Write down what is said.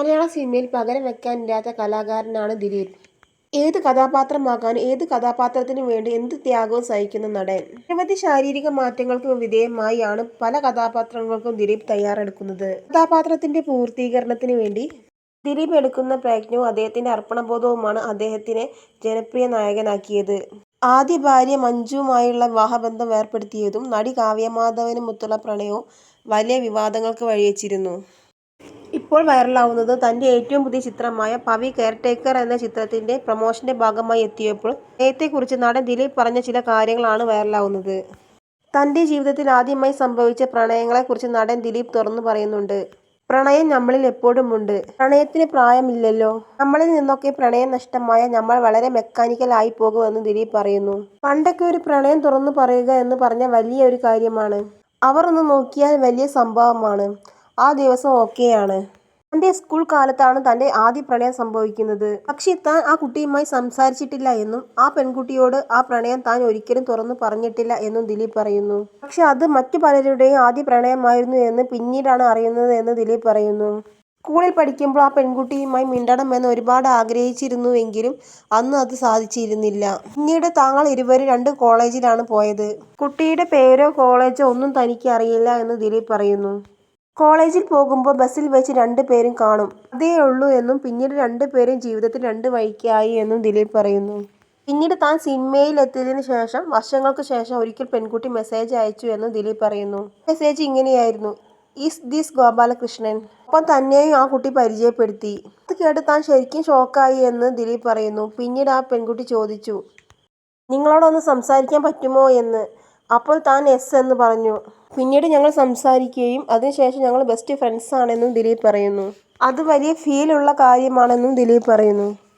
മലയാള സിനിമയിൽ പകരം വെക്കാനില്ലാത്ത കലാകാരനാണ് ദിലീപ്. ഏത് കഥാപാത്രമാകാനും ഏത് കഥാപാത്രത്തിനു വേണ്ടി എന്ത് ത്യാഗവും സഹിക്കുന്ന നടൻ. നിരവധി ശാരീരിക മാറ്റങ്ങൾക്കും വിധേയമായാണ് പല കഥാപാത്രങ്ങൾക്കും ദിലീപ് തയ്യാറെടുക്കുന്നത്. കഥാപാത്രത്തിന്റെ പൂർത്തീകരണത്തിന് വേണ്ടി ദിലീപ് എടുക്കുന്ന പ്രയത്നവും അദ്ദേഹത്തിന്റെ അർപ്പണബോധവുമാണ് അദ്ദേഹത്തിനെ ജനപ്രിയ നായകനാക്കിയത്. ആദ്യ ഭാര്യ മഞ്ജുവുമായുള്ള വിവാഹബന്ധം ഏർപ്പെടുത്തിയതും നടി കാവ്യമാധവനുമൊത്തുള്ള പ്രണയവും വലിയ വിവാദങ്ങൾക്ക് വഴിവെച്ചിരുന്നു. ഇപ്പോൾ വൈറലാവുന്നത് തന്റെ ഏറ്റവും പുതിയ ചിത്രമായ പവി കെയർടേക്കർ എന്ന ചിത്രത്തിന്റെ പ്രൊമോഷന്റെ ഭാഗമായി എത്തിയപ്പോൾ കുറിച്ച് നടൻ ദിലീപ് പറഞ്ഞ ചില കാര്യങ്ങളാണ് വൈറലാവുന്നത്. തന്റെ ജീവിതത്തിൽ ആദ്യമായി സംഭവിച്ച പ്രണയങ്ങളെക്കുറിച്ച് നടൻ ദിലീപ് തുറന്നു പറയുന്നുണ്ട്. "പ്രണയം നമ്മളിൽ എപ്പോഴും ഉണ്ട് പ്രണയത്തിന് പ്രായമില്ലല്ലോ. നമ്മളിൽ നിന്നൊക്കെ പ്രണയം നഷ്ടമായ നമ്മൾ വളരെ മെക്കാനിക്കൽ ആയി പോകുമെന്ന് ദിലീപ് പറയുന്നു. പണ്ടൊക്കെ ഒരു പ്രണയം തുറന്നു പറയുക എന്ന് പറഞ്ഞ വലിയ ഒരു കാര്യമാണ്. അവർ ഒന്ന് നോക്കിയാൽ വലിയ സംഭവമാണ്. ആ ദിവസം ഓക്കെയാണ്. തന്റെ സ്കൂൾ കാലത്താണ് തന്റെ ആദ്യ പ്രണയം സംഭവിക്കുന്നത്. പക്ഷേ താൻ ആ കുട്ടിയുമായി സംസാരിച്ചിട്ടില്ല എന്നും ആ പെൺകുട്ടിയോട് ആ പ്രണയം താൻ ഒരിക്കലും തുറന്നു പറഞ്ഞിട്ടില്ല എന്നും ദിലീപ് പറയുന്നു. പക്ഷെ അത് മറ്റു പലരുടെയും ആദ്യ പ്രണയമായിരുന്നു എന്ന് പിന്നീടാണ് അറിയുന്നത് എന്ന് ദിലീപ് പറയുന്നു. സ്കൂളിൽ പഠിക്കുമ്പോൾ ആ പെൺകുട്ടിയുമായി മിണ്ടണം എന്ന് ഒരുപാട് ആഗ്രഹിച്ചിരുന്നുവെങ്കിലും അന്ന് അത് സാധിച്ചിരുന്നില്ല. പിന്നീട് താങ്കൾ ഇരുവരും രണ്ട് കോളേജിലാണ് പോയത്. കുട്ടിയുടെ പേരോ കോളേജോ ഒന്നും തനിക്ക് അറിയില്ല എന്ന് ദിലീപ് പറയുന്നു. കോളേജിൽ പോകുമ്പോൾ ബസ്സിൽ വെച്ച് രണ്ടു പേരും കാണും. അതേ ഉള്ളൂ എന്നും പിന്നീട് രണ്ടു പേരും ജീവിതത്തിൽ രണ്ട് വഴിക്കായി എന്നും ദിലീപ് പറയുന്നു. പിന്നീട് താൻ സിനിമയിൽ എത്തിയതിന് ശേഷം വർഷങ്ങൾക്ക് ശേഷം ഒരിക്കൽ പെൺകുട്ടി മെസ്സേജ് അയച്ചു എന്നും ദിലീപ് പറയുന്നു. മെസ്സേജ് ഇങ്ങനെയായിരുന്നു "ഈസ് ദിസ് ഗോപാലകൃഷ്ണൻ? " ഒപ്പം തന്നെയും ആ കുട്ടി പരിചയപ്പെടുത്തി. അത് കേട്ട് താൻ ശരിക്കും ഷോക്കായി എന്ന് ദിലീപ് പറയുന്നു. പിന്നീട് ആ പെൺകുട്ടി ചോദിച്ചു "നിങ്ങളോട് ഒന്ന് സംസാരിക്കാൻ പറ്റുമോ എന്ന്. അപ്പോൾ താൻ എസ് എന്ന് പറഞ്ഞു. പിന്നീട് ഞങ്ങൾ സംസാരിക്കുകയും അതിനുശേഷം ഞങ്ങൾ ബെസ്റ്റ് ഫ്രണ്ട്സ് ആണെന്നും ദിലീപ് പറയുന്നു. അത് വലിയ ഫീലുള്ള കാര്യമാണെന്നും ദിലീപ് പറയുന്നു.